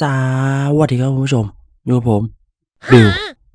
สวัสดีครับคุณผู้ชมอยู่กับผมบิว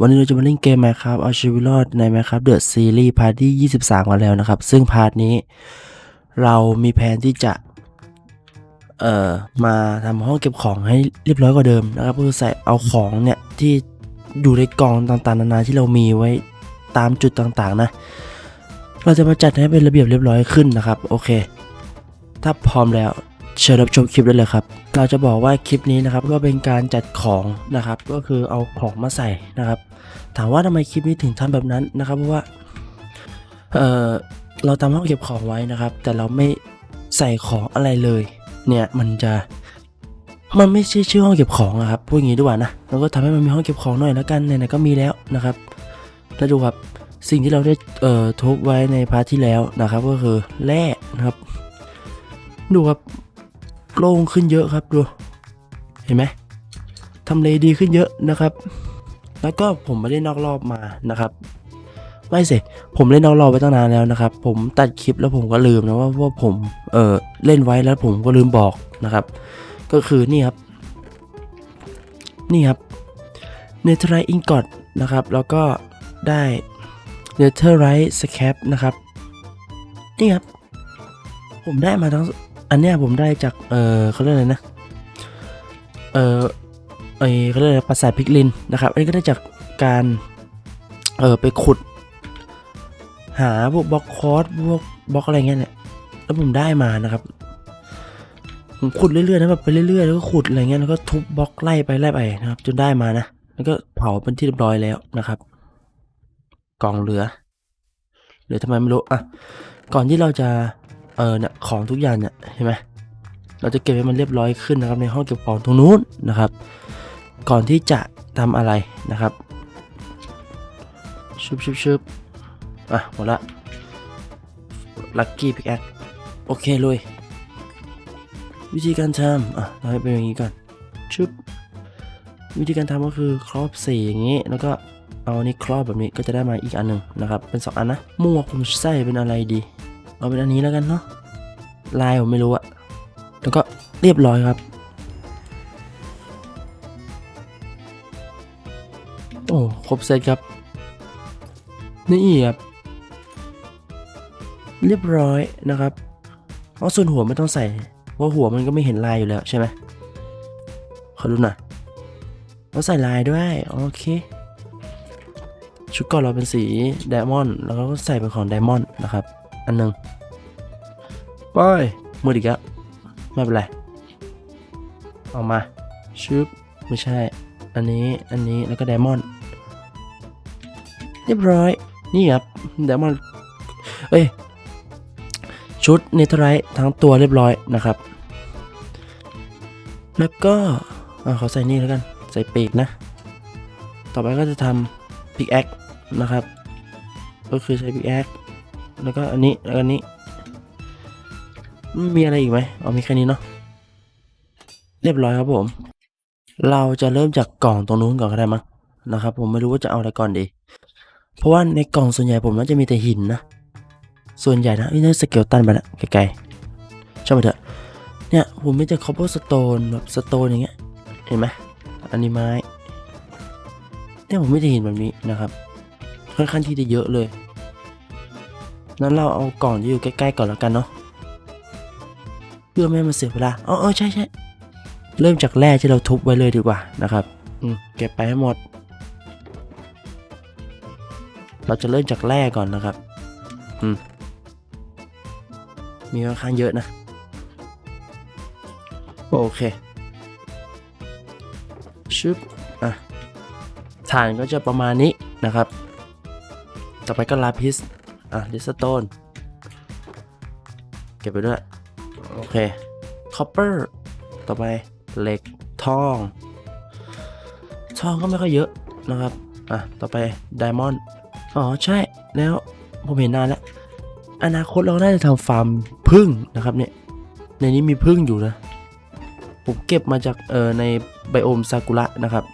วันนี้เราจะมาเล่นเกม Minecraft เอาชีวิตรอดใน Minecraft The Series พาร์ทที่ 23 กันแล้วนะครับ ซึ่งพาร์ทนี้ เรามีแผนที่จะ เอ่อ มาทำห้องเก็บของให้เรียบร้อยกว่าเดิมนะครับก็คือใส่เอาของเนี่ย ที่อยู่ในกล่องต่างๆนานาที่เรามีไว้ตามจุดต่างๆนะ เราจะมาจัดให้เป็นระเบียบเรียบร้อยขึ้นนะครับ โอเค ถ้าพร้อมแล้ว เชิญรับชมคลิปได้เลยครับ เราจะบอกว่าคลิปนี้นะครับก็เป็นการจัดของนะครับ ก็คือเอาของมาใส่นะครับ ถามว่าทำไมคลิปนี้ถึงทำแบบนั้นนะครับ เพราะว่าเออเราทำห้องเก็บของไว้นะครับ แต่เราไม่ใส่ของอะไรเลย เนี่ยมันจะมันไม่ใช่ชื่อห้องเก็บของอะครับพูดอย่างนี้ดีกว่านะเราก็ทำให้มันมีห้องเก็บของหน่อยแล้วกันไหนๆก็มีแล้วนะครับแล้วดูครับสิ่งที่เราได้เอ่อทุบไว้ในพาร์ทที่แล้วนะครับ ก็คือแร่นะครับ ดูครับ โล่งขึ้นเยอะครับดู เห็นไหมทำเลดีขึ้นเยอะนะครับ แล้วก็ผมไม่ได้นอกรอบมานะครับ ไม่สิผมเล่นนอกรอบไปตั้งนานแล้วนะครับ ผมตัดคลิปแล้วผมก็ลืมนะว่าว่าผมเออเล่นไว้แล้วผมก็ลืมบอกนะครับ ก็คือนี่ครับ นี่ครับเนเธอร์ไรอิงกอดนะครับ แล้วก็ได้เนเธอร์ไรสแคปนะครับ นี่ครับ ผมได้มาทั้ง อันเนี้ยผมได้จาก เออเขาเรียกอะไรนะ เออไอเขาเรียกอะไรปราสาทพิกลินนะครับ อันนี้ก็ได้จากการ เออไปขุด หาพวกบล็อกคอร์สพวกบล็อกอะไรเงี้ยเนี่ยแล้วผมได้มานะครับผมขุดเรื่อยๆนะแบบไปเรื่อยๆแล้วก็ขุดอะไรเงี้ยแล้วก็ทุบบล็อกไล่ไปไล่ไปนะครับ จนได้มานะแล้วก็เผาเป็นที่เรียบร้อยแล้วนะครับ กองเหลือเหลือทำไมไม่รู้อะก่อนที่เราจะ เออเนี่ยของทุกอย่างเนี่ยเห็นไหมเราจะเก็บให้มันเรียบร้อยขึ้นนะครับในห้องเก็บของตรงนู้นนะครับ ก่อนที่จะทำอะไรนะครับชุบชุบชุบอะหมดละลัคกี้พิกแอคโอเคเลยวิธีการทำอะเราให้เป็นอย่างนี้ก่อนชุบวิธีการทำก็คือครอบสีอย่างนี้ แล้วก็เอาอันนี้ครอบแบบนี้ก็จะได้มาอีกอันหนึ่งนะครับ เป็นสองอันนะหมวผมใส่เป็นอะไรดี เอาเป็นอันนี้แล้วกันเนาะลายผมไม่รู้อะแล้วก็เรียบร้อยครับ โอ้ครบเซตครับ นี่ครับ เรียบร้อยนะครับเพราะส่วนหัวไม่ต้องใส่ เพราะหัวมันก็ไม่เห็นลายอยู่แล้วใช่ไหมขอดูหน่อยเราใส่ลายด้วยโอเคชุดก่อนเราเป็นสีไดมอนด์แล้วก็ใส่เป็นของไดมอนด์นะครับ อันหนึ่ง ไปมืออีกแล้วไม่เป็นไรเอามาชึบไม่ใช่ อันนี้อันนี้แล้วก็ไดมอนด์เรียบร้อยนี่ครับไดมอนด์เอ้ยชุดเนเธอร์ไรท์ทั้งตัวเรียบร้อยนะครับ แล้วก็อ่าขอใส่นี่แล้วกัน ใส่ปีกนะ ต่อไปก็จะทำพิกแอคนะครับ ก็คือใช้พิกแอคแล้วก็อันนี้แล้วก็อันนี้ มีอะไรอีกไหมเอามีแค่นี้เนาะเรียบร้อยครับผม เราจะเริ่มจากกล่องตรงนู้นก่อนก็ได้มั้งนะครับ ผมไม่รู้ว่าจะเอาอะไรก่อนดี เพราะว่าในกล่องส่วนใหญ่ผมน่าจะมีแต่หินนะ ส่วนใหญ่นะนี่น่สเกลตันไปละไกลๆช่างมันเถอะ เนี่ยผมไม่จะคอปเปอร์สโตนแบบสโตนอย่างเงี้ย เห็นไหมอันนี้ไม้ เนี่ยผมไม่ได้เห็นแบบนี้นะครับ ค่อนข้างที่จะเยอะเลย นั้นเราเอากล่องที่อยู่ใกล้ๆก่อนแล้วกันเนาะ เพื่อไม่ให้มันเสียเวลาอ๋อเออใช่ใช่เริ่มจากแร่ที่เราทุบไว้เลยดีกว่านะครับอืมเก็บไปให้หมด เราจะเริ่มจากแร่ก่อนนะครับอืมมีค่อนข้างเยอะนะ โอเคชึบอะฐานก็จะประมาณนี้นะครับ ต่อไปก็ลาพิส อะลิสโตน เก็บไปด้วย โอเคคอปเปอร์ต่อไปเหล็กทองทองก็ไม่ค่อยเยอะนะครับ อะ ต่อไปไดมอนด์อ๋อ ใช่ แล้วผมเห็นนานแล้ว อนาคตเราน่าจะทำฟาร์มพึ่งนะครับเนี่ย ในนี้มีพึ่งอยู่นะ ผมเก็บมาจากเออในไบโอมซากุระนะครับ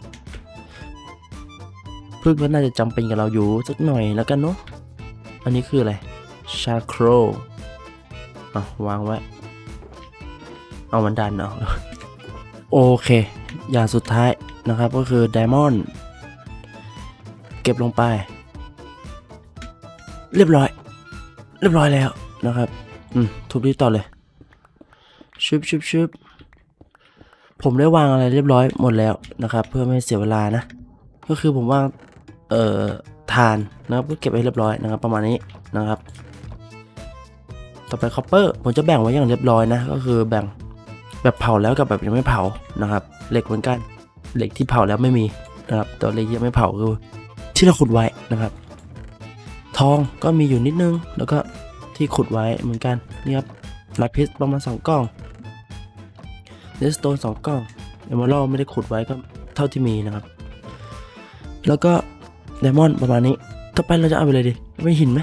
พึ่งก็น่าจะจำเป็นกับเราอยู่สักหน่อยแล้วกันเนาะ อันนี้คืออะไร ชาโครอะวางไว้ เอามันดันเอาโอเค อย่างสุดท้ายนะครับก็คือไดมอนด์เก็บลงไป เรียบร้อย เรียบร้อยแล้วนะครับ อืม ทุบดีต่อเลยชุบชุบชุบผมได้วางอะไรเรียบร้อยหมดแล้วนะครับ เพื่อไม่เสียเวลานะ ก็คือผมวางเอ่อทานนะครับก็เก็บไว้เรียบร้อยนะครับ ประมาณนี้นะครับ ต่อไปคอปเปอร์ผมจะแบ่งไว้อย่างเรียบร้อยนะ ก็คือแบ่ง แบบเผาแล้วกับแบบยังไม่เผานะครับเหล็กเหมือนกันเหล็กที่เผาแล้วไม่มีนะครับตัวเหล็กยังไม่เผาคือที่เราขุดไว้นะครับ ทองก็มีอยู่นิดนึง แล้วก็ที่ขุดไว้เหมือนกันนี่ครับลาพิสประมาณ2กล่องเนสโตนสองกล่องเอมอรัลไม่ได้ขุดไว้ก็เท่าที่มีนะครับ แล้วก็ไดมอนด์ประมาณนี้ต่อไปเราจะเอาไปเลยดิไม่หินไหม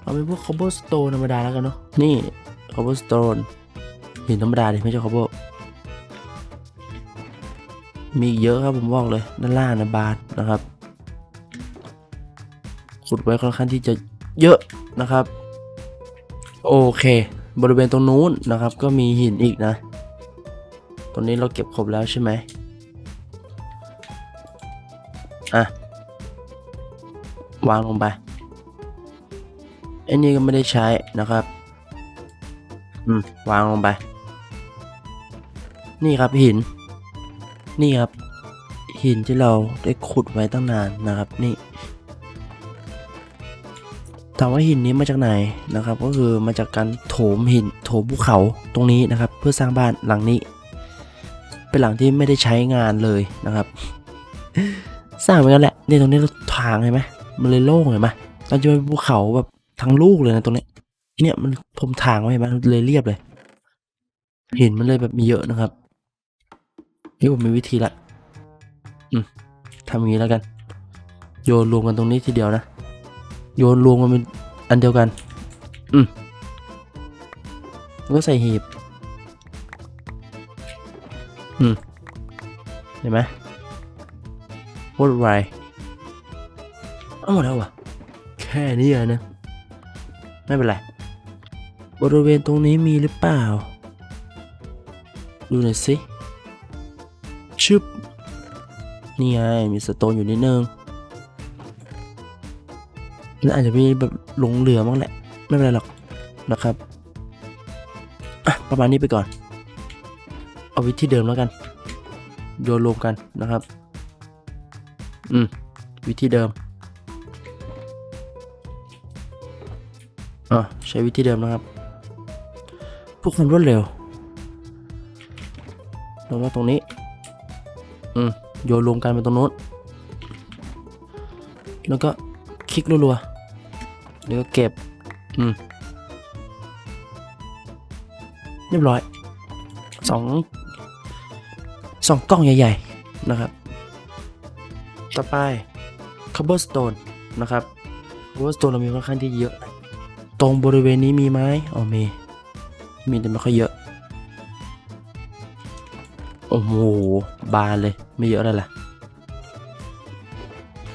เอาเป็นพวกคอ b เ e อร์สโตนธรรมดาแล้วกันเนาะนี่คอ b เ e อร์สโตน หินธรรมดาดิไม่ใช่คอ b เ e อร์มีอีเยอะครับผมบอกเลย ด้านล่างนะบาทนะครับขุดไว้ค่อนข้างที่จะเยอะนะครับ โอเค บริเวณตรงนู้นนะครับ ก็มีหินอีกนะตรงนี้เราเก็บครบแล้วใช่ไหมอะ วางลงไปไอ้นี่ก็ไม่ได้ใช้นะครับ อืม วางลงไป นี่ครับหิน นี่ครับ หินที่เราได้ขุดไว้ตั้งนานนะครับ นี่ถามว่าหินนี้มาจากไหนนะครับ ก็คือมาจากการโถมหินโถมภูเขาตรงนี้นะครับ เพื่อสร้างบ้านหลังนี้ เป็นหลังที่ไม่ได้ใช้งานเลยนะครับ สร้างไปกันแหละนี่ตรงนี้เราทางเห็นไหมมันเลยโล่งเห็นไหมตอนจะเป็นภูเขาแบบทั้งลูกเลยนะตรงนี้เนี่ยมันผมทางไว้เห็นไหมเลยเรียบเลยหินมันเลยแบบมีเยอะนะครับ นี่ผมมีวิธีละอืมทำอย่างนี้แล้วกัน โยนรวมกันตรงนี้ทีเดียวนะ โยนรวมกันเป็นอันเดียวกัน อืมแล้วก็ใส่หีบ อืม เห็นไหมวดไวเอาหมดแล้ววะแค่นี้อนะ ไม่เป็นไร บริเวณตรงนี้มีหรือเปล่า ดูหน่อยสิ ชึบ นี่ไง มีสโตนอยู่นิดนึงน่าอาจจะมีแบบหลงเหลือมั้งแหละ ไม่เป็นไรหรอกนะครับประมาณนี้ไปก่อน เอาวิธีเดิมแล้วกัน โยนรวมกันนะครับ อืม วิธีเดิมอะใช้วิธีเดิมนะครับพื่อความรวดเร็วล้วก็ตรงนี้ อืมโยนรวมกันไปตรงโน้นแล้วก็คลิกรัวๆแล้วก็เก็บ อืม เรียบร้อยสองสองกล้องใหญ่ ๆ นะครับ ต่อไป cobblestone นะครับ cobblestone เรามีค่อนข้างที่เยอะ ตรงบริเวณนี้มีไหมอ๋อมี มีแต่ไม่ค่อยเยอะ โอ้โห บานเลย ไม่เยอะเลยล่ะ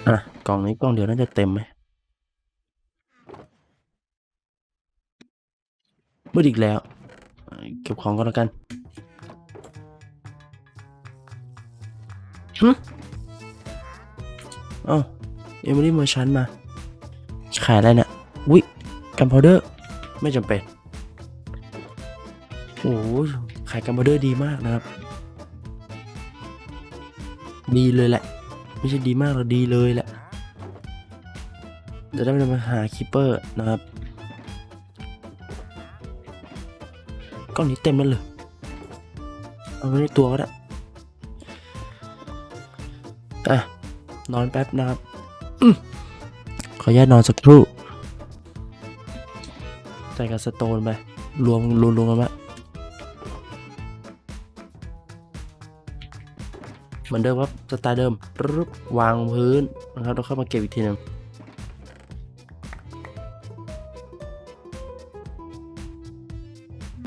อะกล่องนี้กล่องเดียวน่าจะเต็มไหมมืดอีกแล้ว เก็บของก่อนแล้วกันหึอ้าเอมิลี่เมอร์ชันมา ขายอะไรเนี่ยวิกันพาวเดอร์ ไม่จำเป็น โอ้โหขายกันพาวเดอร์ดีมากนะครับ ดีเลยแหละ ไม่ใช่ดีมากหรอกดีเลยแหละเดี๋ยวได้มาหาคิปเปอร์นะครับก้องนี้เต็มแล้วเลยเอาไว้ในตัวก็ได้อะ นอนแป๊บนะครับอขออนุญาตนอนสักครู่ใส่กับสโตนไปรวมรวมรวมกันมา เหมือนเดิมครับสไตล์เดิมปึ๊บวางพื้นนะครับแล้วเข้ามาเก็บอีกทีหนึ่ง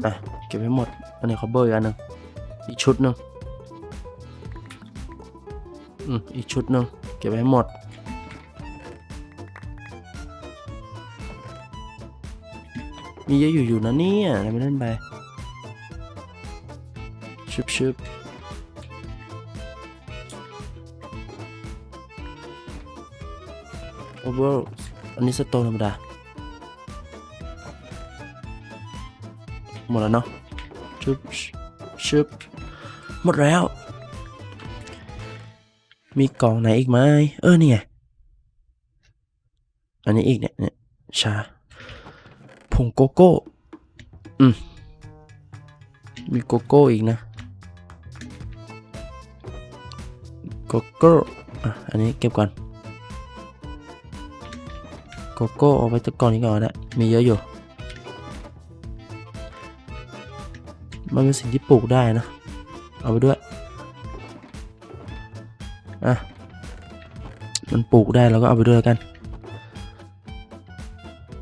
อะเก็บให้หมดอันนี้คอเบอร์อีกอันหนึ่งอีกชุดหนึ่งอืมอีกชุดหนึ่งเก็บให้หมดมีเยอะอยู่อยู่นะเนี่ยทำไม่เล่นไปชึบชึบ โอเวอร์อันนี้สโตนธรรมดา หมดแล้วเนาะชึบชึบหมดแล้ว มีกล่องไหนอีกไหมเออนี่ไง อันนี้อีกเนี่ยเนี่ยชาผงโกโก้ อืม มีโกโก้อีกนะ โกโก้ อะ อันนี้เก็บก่อน โกโก้เอาไว้ตะกอนนี้ก่อนนะมีเยอะอยู่ มันเป็นสิ่งที่ปลูกได้นะ เอาไปด้วย อะ มันปลูกได้เราก็เอาไปด้วยกัน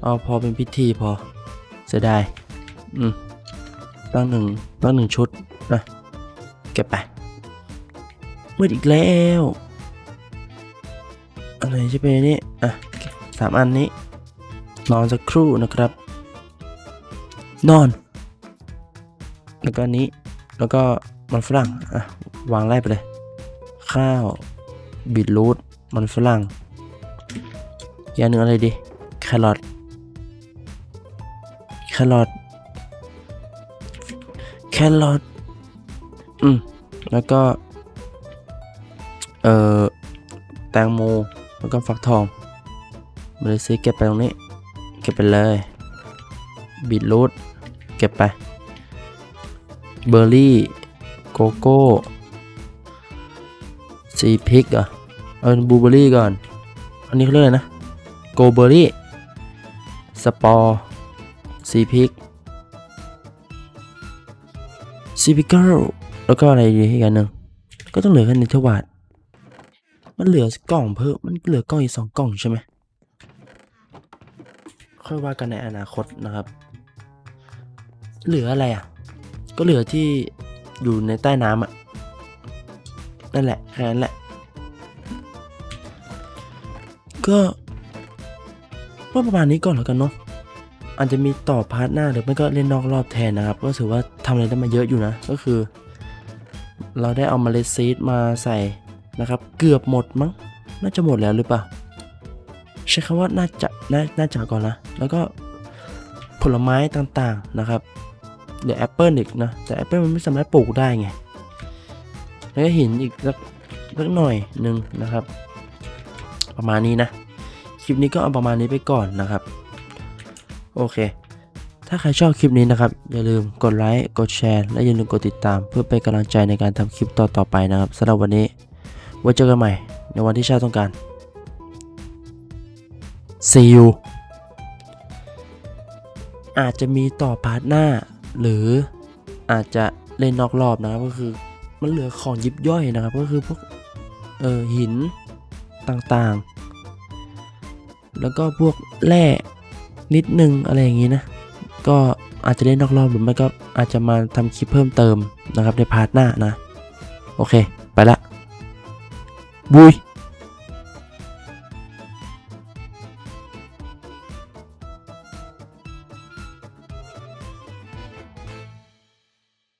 เอาพอเป็นพิธีพอ เสียดาย อืม ตั้งหนึ่งตั้งหนึ่งชุดนะเก็บไปมืดอีกแล้ว อะไรจะเป็นนนี่ อะ สามอันนี้ นอนสักครู่นะครับ นอน แล้วก็นี้ แล้วก็มันฝรั่ง อะ วางไล่ไปเลย ข้าว บีทรูท มันฝรั่งอีกอย่างหนึ่งอะไรดี แครอท แครอท แครอท อืม แล้วก็ เอ่อ แตงโม แล้วก็ฟักทอง มาเลยซื้อเก็บไปตรงนี้ เก็บไปเลยบีทรูทเก็บไป เบอร์รี่ โกโก้ ซีพิกเหรอะเอาบลูเบอร์รี่ก่อน อันนี้เขาเรียกอะไรนะ โกเบอร์รี่ สปอร์ ซีพิก ซีพิกเกิลแล้วก็อะไรดีอีกอันหนึ่งก็ต้องเหลือแค่นิทวาดมันเหลือกล่องเพิ่ม มันเหลือกล่องอีกสองกล่องใช่ไหม ค่อยว่ากันในอนาคตนะครับ เหลืออะไรอะ ก็เหลือที่อยู่ในใต้น้ำอะ นั่นแหละแค่นั้นแหละ ก็ก็ประมาณนี้ก่อนแล้วกันเนาะอาจจะมีต่อพาร์ทหน้าหรือไม่ก็เล่นนอกรอบแทนนะครับ ก็ถือว่าทำอะไรได้มาเยอะอยู่นะ ก็คือ เราได้เอามาเลดซีดมาใส่นะครับ เกือบหมดมั้ง น่าจะหมดแล้วหรือเปล่า ใช้คำว่าน่าจะน่าน่าจะก่อนนะ แล้วก็ผลไม้ต่างๆนะครับเหลือแอปเปิลอีกนะแต่แอปเปิลมันไม่สามารถปลูกได้ไงแล้วก็หินอีกสักสักหน่อยหนึ่งนะครับ ประมาณนี้นะ คลิปนี้ก็เอาประมาณนี้ไปก่อนนะครับ โอเค ถ้าใครชอบคลิปนี้นะครับ อย่าลืมกดไลค์กดแชร์และอย่าลืมกดติดตาม เพื่อเป็นกำลังใจในการทำคลิปต่อๆไปนะครับสำหรับวันนี้ไว้เจอกันใหม่ ในวันที่ชาติต้องการ See you อาจจะมีต่อพาร์ทหน้า หรืออาจจะเล่นนอกรอบนะครับก็คือมันเหลือของยิบย่อยนะครับ ก็คือพวกเออหินต่างๆ แล้วก็พวกแร่นิดนึงอะไรอย่างนี้นะ ก็อาจจะเล่นนอกรอบหรือไม่ก็อาจจะมาทำคลิปเพิ่มเติมนะครับในพาร์ทหน้านะ โอเค ไปละบุย